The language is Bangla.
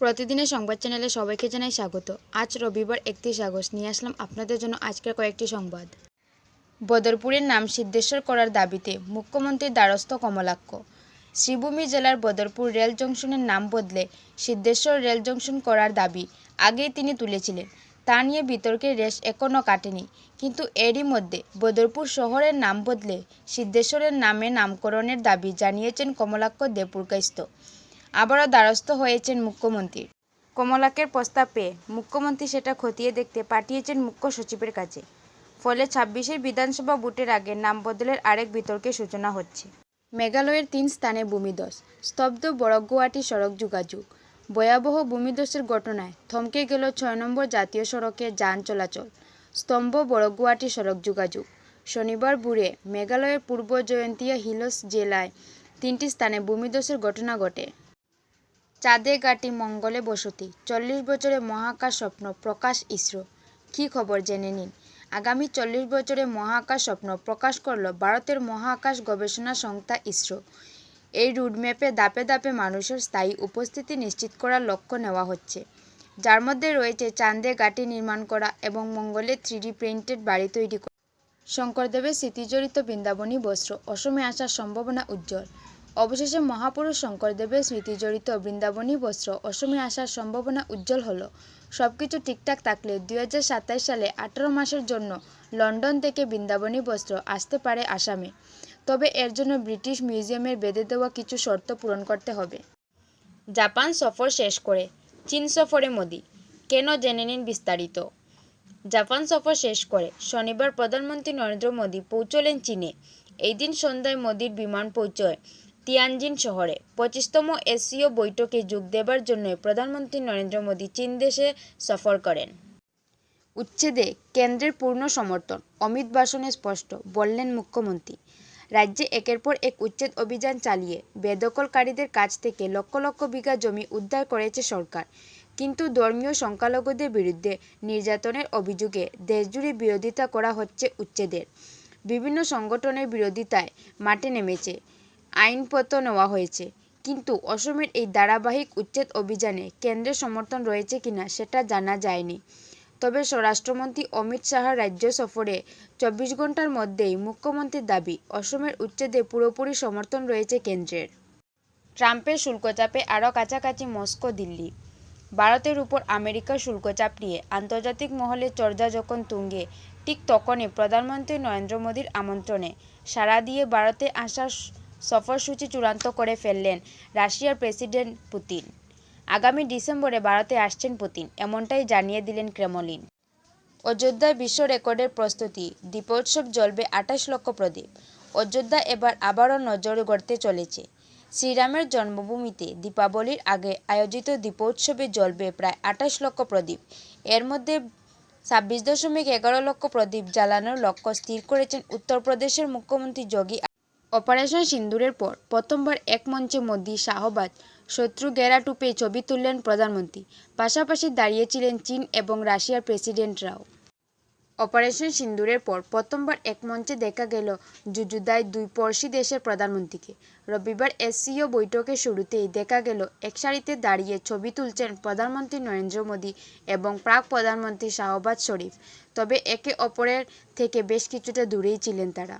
প্রতিদিনের সংবাদ চ্যানেলে সবাইকে জানাই স্বাগত। আজ রবিবার একত্রিশ আগস্ট। নিয়ে আসলাম আপনাদের জন্য আজকের কয়েকটি সংবাদ। বদরপুরের নাম সিদ্ধেশ্বর করার দাবিতে মুখ্যমন্ত্রীর দ্বারস্থ কমলাক্ষ। শ্রীভূমি জেলার বদরপুর রেল জংশনের নাম বদলে সিদ্ধেশ্বর রেল জংশন করার দাবি আগেই তিনি তুলেছিলেন। তা নিয়ে বিতর্কের রেশ এখনও কাটেনি। কিন্তু এরই মধ্যে বদরপুর শহরের নাম বদলে সিদ্ধেশ্বরের নামে নামকরণের দাবি জানিয়েছেন কমলাক্ষ দেবপুরকাইস্ত আবারও দ্বারস্থ হয়েছেন মুখ্যমন্ত্রী। কমলাকের প্রস্তাব পেয়ে মুখ্যমন্ত্রী সেটা খতিয়ে দেখতে পাঠিয়েছেন মুখ্য সচিবের কাছে। ফলে ছাব্বিশের বিধানসভা ভোটের আগে নাম বদলের আরেক বিতর্কের সূচনা হচ্ছে। মেঘালয়ের তিন স্থানে ভূমিধস, স্তব্ধ বড়গুয়াহাটি সড়ক যোগাযোগ। ভয়াবহ ভূমিধসের ঘটনায় থমকে গেল ছয় নম্বর জাতীয় সড়কে যান চলাচল, স্তম্ভ বড়গুয়াহাটি সড়ক যোগাযোগ। শনিবার ভোরে মেঘালয়ের পূর্ব জয়ন্তিয়া হিলস জেলায় তিনটি স্থানে ভূমিধসের ঘটনা ঘটে। চাঁদে গাটি মঙ্গলে বসতি, চল্লিশ বছরে মহাকাশ স্বপ্ন, প্রকাশ ইসরো। কি খবর জেনে নিন? আগামী চল্লিশ বছরে মহাকাশ স্বপ্ন প্রকাশ করল ভারতের মহাকাশ গবেষণা সংস্থা ইসরো। এই রুটম্যাপে দাপে দাপে মানুষের স্থায়ী উপস্থিতি নিশ্চিত করার লক্ষ্য নেওয়া হচ্ছে। যার মধ্যে রয়েছে চাঁদে গাটি নির্মাণ করা এবং মঙ্গলে থ্রিডি প্রিন্টেড বাড়ি তৈরি করা। শঙ্করদেবের স্মৃতিজড়িত বৃন্দাবনী বস্ত্র, অসমে আসার সম্ভাবনা উজ্জ্বল। অবশেষে মহাপুরুষ শঙ্করদেবের স্মৃতিজড়িত বৃন্দাবনী বস্ত্র অসমে আসার সম্ভাবনা উজ্জ্বল হলো। সবকিছু ঠিকঠাক থাকলে দুই হাজার সাতাশ সালে আঠারো মাসের জন্য লন্ডন থেকে বৃন্দাবনী বস্ত্র আসতে পারে আসামে। তবে এর জন্য ব্রিটিশ মিউজিয়ামের বেঁধে দেওয়া কিছু শর্ত পূরণ করতে হবে। জাপান সফর শেষ করে চীন সফরে মোদি। কেন জেনে নিন বিস্তারিত। জাপান সফর শেষ করে শনিবার প্রধানমন্ত্রী নরেন্দ্র মোদী পৌঁছলেন চীনে। এই দিন সন্ধ্যায় মোদির বিমান পৌঁছয় তিয়ানজিন শহরে। পঁচিশতম এশীয় বৈঠকে যোগ দেবার জন্য প্রধানমন্ত্রী নরেন্দ্র মোদী চীন দেশে সফর করেন। উচ্ছেদে কেন্দ্রের পূর্ণ সমর্থন, অমিত ভাষণে স্পষ্ট, বললেন মুখ্যমন্ত্রী। রাজ্যে একের পর এক উচ্ছেদ অভিযান চালিয়ে বেদখলকারীদের কাছ থেকে লক্ষ লক্ষ বিঘা জমি উদ্ধার করেছে সরকার। কিন্তু ধর্মীয় সংখ্যালঘুদের বিরুদ্ধে নির্যাতনের অভিযোগে দেশজুড়ে বিরোধিতা করা হচ্ছে উচ্ছেদের। বিভিন্ন সংগঠনের বিরোধিতায় মাঠে নেমেছে আইনপত্র নেওয়া হয়েছে। কিন্তু অসমের এই ধারাবাহিক উচ্ছেদ অভিযানে কেন্দ্রের সমর্থন রয়েছে কিনা সেটা জানা যায়নি। তবে স্বরাষ্ট্রমন্ত্রী অমিত শাহর রাজ্য সফরে চব্বিশ ঘণ্টার মধ্যেই মুখ্যমন্ত্রীর দাবি, অসমের উচ্ছেদে পুরোপুরি সমর্থন রয়েছে কেন্দ্রের। ট্রাম্পের শুল্কচাপে আরও কাছাকাছি মস্কো, দিল্লি। ভারতের উপর আমেরিকার শুল্কচাপ নিয়ে আন্তর্জাতিক মহলে চর্চা যখন তুঙ্গে, ঠিক তখনই প্রধানমন্ত্রী নরেন্দ্র মোদীর আমন্ত্রণে সাড়া দিয়ে ভারতে আসার সফরসূচি চূড়ান্ত করে ফেললেন রাশিয়ার প্রেসিডেন্ট পুতিন। আগামী ডিসেম্বরে ভারতে আসছেন পুতিন, এমনটাই জানিয়ে দিলেন ক্রেমলিন। অযোধ্যায় বিশ্ব রেকর্ডের প্রস্তুতি দীপোৎসব জ্বলবে আঠাশ লক্ষ প্রদীপ। অযোধ্যা এবার আবারও নজর গড়তে চলেছে। শ্রীরামের জন্মভূমিতে দীপাবলির আগে আয়োজিত দীপোৎসবে জ্বলবে প্রায় আঠাশ লক্ষ প্রদীপ। এর মধ্যে ছাব্বিশ দশমিক এগারো লক্ষ প্রদীপ জ্বালানোর লক্ষ্য স্থির করেছেন উত্তরপ্রদেশের মুখ্যমন্ত্রী যোগী অপারেশন সিন্দুরের পর প্রথমবার এক মঞ্চে মোদি শাহবাজ শত্রু গেরাটুপে ছবি তুললেন প্রধানমন্ত্রী। পাশাপাশি দাঁড়িয়েছিলেন চীন এবং রাশিয়ার প্রেসিডেন্টরাও। অপারেশন সিন্দুরের পর প্রথমবার এক মঞ্চে দেখা গেল জুজুদায় দুই পড়শি দেশের প্রধানমন্ত্রীকে। রবিবার এসসিও বৈঠকের শুরুতেই দেখা গেল এক সারিতে দাঁড়িয়ে ছবি তুলছেন প্রধানমন্ত্রী নরেন্দ্র মোদী এবং প্রাক প্রধানমন্ত্রী শাহবাজ শরীফ। তবে একে অপরের থেকে বেশ কিছুটা দূরেই ছিলেন তারা।